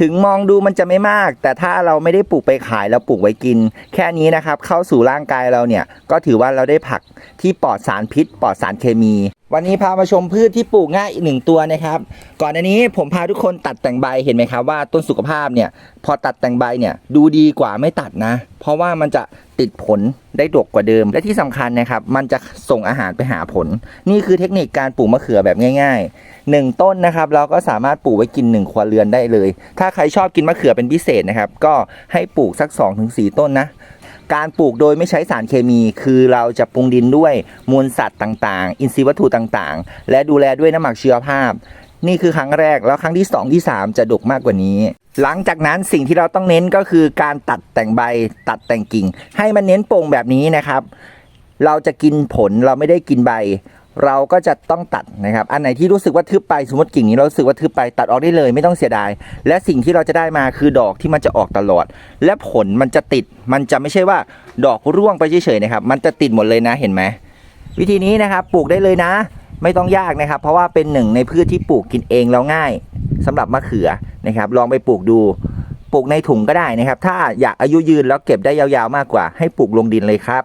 ถึงมองดูมันจะไม่มาก แต่ถ้าเราไม่ได้ปลูกไปขายเราปลูกไว้กิน แค่นี้นะครับเข้าสู่ร่างกายเราเนี่ยก็ถือว่าเราได้ผักที่ปลอดสารพิษ ปลอดสารเคมี วันนี้พามาชมพืชที่ปลูกง่ายอีกหนึ่งตัวนะครับ ก่อนอันนี้ผมพาทุกคนตัดแต่งใบเห็นไหมครับว่าต้นสุขภาพเนี่ยพอตัดแต่งใบเนี่ยดูดีกว่าไม่ตัดนะ เพราะว่ามันจะติดผลได้ดกกว่าเดิม และที่สำคัญนะครับ มันจะส่งอาหารไปหาผล นี่คือเทคนิคการปลูกมะเขือแบบง่ายๆหนึ่งต้นนะครับ เราก็สามารถปลูกไว้กินหนึ่งครัวเรือนได้เลย ถ้าใครชอบกินมะเขือเป็นพิเศษนะครับ ก็ให้ปลูกสัก 2-4 ต้นนะ การปลูกโดยไม่ใช้สารเคมี คือเราจะปรุงดินด้วยมูลสัตว์ต่างๆ อินทรีย์วัตถุต่างๆ และดูแลด้วยน้ำหมักเชื้อภาพ นี่คือครั้งแรกแล้วครั้งที่ 2 ที่ 3 จะดกมากกว่านี้ หลังจากนั้นสิ่งที่เราต้องเน้นก็คือการตัดแต่งใบตัดแต่งกิ่ง ให้มันเน้นโป่งแบบนี้นะครับ เราจะกินผลเราไม่ได้กินใบ เราก็จะต้องตัดนะครับ อันไหนที่รู้สึกว่าทึบไปสมมติกิ่งนี้เรารู้สึกว่าทึบไปตัดออกได้เลยไม่ต้องเสียดาย และสิ่งที่เราจะได้มาคือดอกที่มันจะออกตลอด และผลมันจะติด มันจะไม่ใช่ว่าดอกร่วงไปเฉยๆนะครับ มันจะติดหมดเลยนะเห็นไหมวิธีนี้นะครับปลูกได้เลยนะ ไม่ต้องยากนะครับ เพราะว่าเป็นหนึ่งในพืชที่ปลูกกินเองแล้วง่ายสำหรับมะเขือนะครับ ลองไปปลูกดูปลูกในถุงก็ได้นะครับ ถ้าอยากอายุยืนแล้วเก็บได้ยาวๆมากกว่า ให้ปลูกลงดินเลยครับ